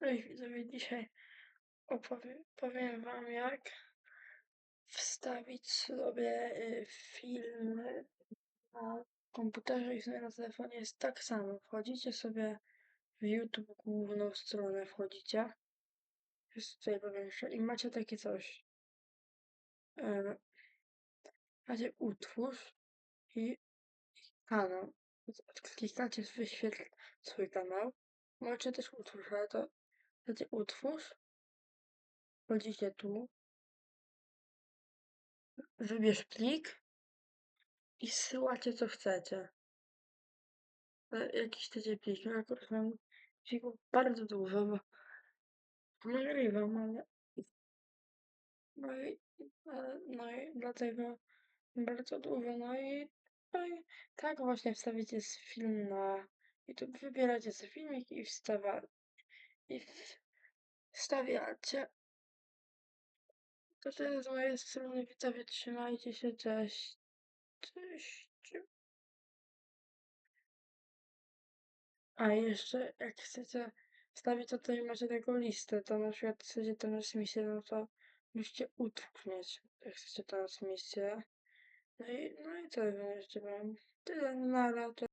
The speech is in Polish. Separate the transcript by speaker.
Speaker 1: Cześć widzowie, dzisiaj opowiem powiem wam jak wstawić sobie y, film na komputerze i sobie na telefonie jest tak samo. Wchodzicie sobie w YouTube główną stronę wchodzicie. Jest tutaj powiększę i macie takie coś. E, macie utwórz i, i kanał. Klikacie wyświetl swój kanał. Możecie też utwórz, ale to Macie utwórz. Wchodzicie tu. Wybierz plik. I zsyłacie co chcecie. E, Jakiś chcecie plik. Ja akurat mam plików bardzo dużo, bo nagrywam, ale... No i, ale, no i dlatego bardzo dużo. No i, no i tak właśnie wstawicie film na YouTube. Wybieracie sobie filmik i wstawa, i wstawiacie. To tyle z mojej strony. Widzowie, trzymajcie się. Cześć. Cześć. A jeszcze jak chcecie wstawić, to tutaj macie taką listę. To na przykład chcecie to na Smithie, no to musicie mieć. Jak chcecie na Smithie. No i, no i co jeszcze mam? Tyle, no ale to